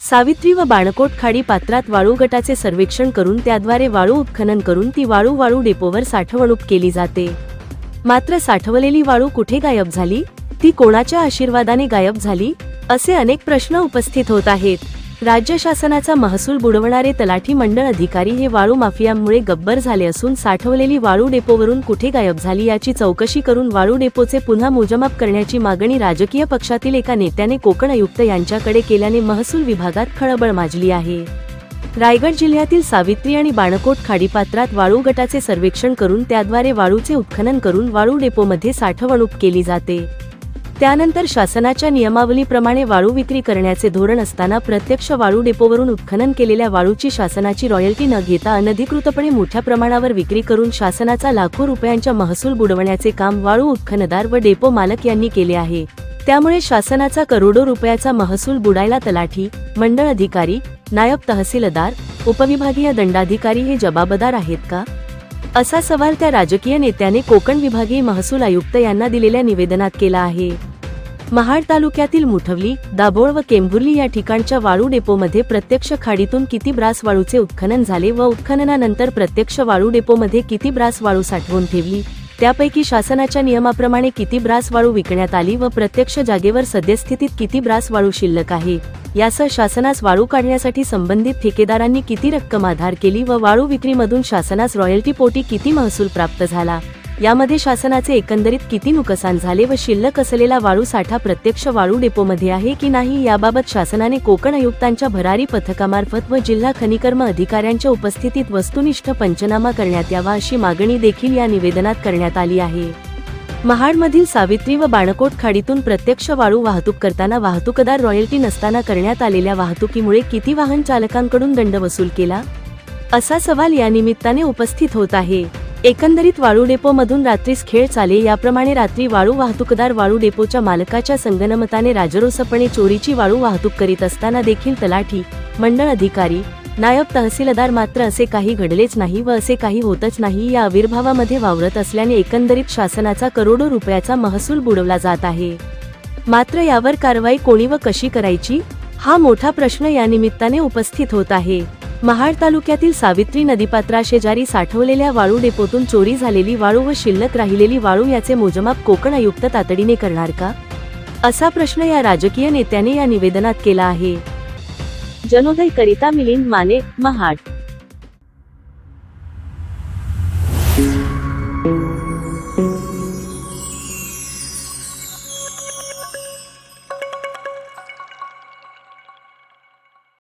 सावित्री व बाणकोट खाडी पात्रात वाळू गटाचे सर्वेक्षण करून त्याद्वारे वाळू उत्खनन करून ती वाळू वाळू डेपोवर साठवणूक केली जाते. मात्र साठवलेली वाळू कुठे गायब झाली? ती कोणाच्या आशीर्वादाने गायब झाली? असे अनेक प्रश्न उपस्थित होत आहेत. राज्य शासनाचा महसूल बुडवणारे तलाठी मंडळ अधिकारी हे वाळू माफियामुळे गब्बर झाले असून साठवलेली वाळू डेपोवरून कुठे गायब झाली याची चौकशी करून वाळू डेपोचे पुन्हा मोजमाप करण्याची मागणी राजकीय पक्षातील एका नेत्याने कोकण आयुक्त यांच्याकडे केल्याने महसूल विभागात खळबळ माजली आहे. रायगड जिल्ह्यातील सावित्री आणि बाणकोट खाडीपात्रात वाळू गटाचे सर्वेक्षण करून त्याद्वारे वाळूचे उत्खनन करून वाळू डेपोमध्ये साठवणूक केली जाते. त्यानंतर शासनाच्या नियमावलीप्रमाणे वाळू विक्री करण्याचे धोरण असताना प्रत्यक्ष वाळू डेपोवरून उत्खनन केलेल्या वाळूची शासनाची रॉयल्टी न घेता अनधिकृतपणे मोठ्या प्रमाणावर विक्री करून शासनाचा लाखो रुपयांच्या महसूल बुडवण्याचे काम वाळू उत्खनदार व डेपो मालक यांनी केले आहे. त्यामुळे शासनाचा करोडो रुपयाचा महसूल बुडायला तलाठी मंडळ अधिकारी नायब तहसीलदार उपविभागीय दंडाधिकारी हे जबाबदार आहेत का? असा सवाल त्या राजकीय नेत्याने कोकण विभागीय महसूल आयुक्त यांना दिलेल्या निवेदनात केला आहे. महाड तालुक्यातील मुठवली दाभोळ व केंभुर्ली या ठिकाणच्या वाळू डेपोमध्ये प्रत्यक्ष खाडीतून किती ब्रास वाळूचे उत्खनन झाले व उत्खननानंतर प्रत्यक्ष वाळू डेपोमध्ये किती ब्रास वाळू साठवून ठेवली? त्यापैकी शासनाच्या नियमाप्रमाणे किती ब्रास वाळू विकण्यात आली व प्रत्यक्ष जागेवर सद्यस्थितीत किती ब्रास वाळू शिल्लक आहे? यासह शासनास वाळू काढण्यासाठी संबंधित ठेकेदारांनी किती रक्कम आधार केली व वाळू विक्रीमधून शासनास रॉयल्टी पोटी किती महसूल प्राप्त झाला? यामध्ये शासनाचे एकंदरीत किती नुकसान झाले व शिल्लक असलेला वाळू साठा प्रत्यक्ष वाळू डेपोमध्ये आहे की नाही याबाबत शासनाने कोकण आयुक्तांच्या भरारी पथकामार्फत व जिल्हा खनिकर्म अधिकाऱ्यांच्या उपस्थितीत वस्तुनिष्ठ पंचनामा करण्यात यावा अशी मागणी देखील या निवेदनात करण्यात आली आहे. महाडमधील सावित्री व बाणकोट खाडीतून प्रत्यक्ष वाळू वाहतूक करताना वाहतूकदार रॉयल्टी नसताना करण्यात आलेल्या वाहतुकीमुळे किती वाहन चालकांकडून दंड वसूल केला? असा सवाल या निमित्ताने उपस्थित होत आहे. एकंदरीत वाळू डेपोमधून रात्रीस खेळ चाले याप्रमाणे रात्री वाळू वाहतूकदार वाळू डेपोच्या मालकाच्या संगनमताने राजरोसपणे चोरीची वाळू वाहतूक करीत असताना देखील तलाठी मंडळ अधिकारी नायब तहसीलदार मात्र असे काही घडलेच नाही व असे काही होतच नाही या आविर्भावामध्ये वावरत असल्याने एकंदरीत शासनाचा करोडो रुपयाचा महसूल बुडवला जात आहे. मात्र यावर कारवाई कोणी व कशी करायची? हा मोठा प्रश्न या निमित्ताने उपस्थित होत आहे. महाड तालुक्यातील सावित्री नदीपात्राशेजारी साठवलेल्या वाळू डेपोतून चोरी झालेली वाळू व शिल्लक राहिलेली वाळू याचे मोजमाप कोकण आयुक्त तातडीने करणार का? असा प्रश्न या राजकीय नेत्याने या निवेदनात केला आहे. जनोदय करिता मिलिंद माने महाड.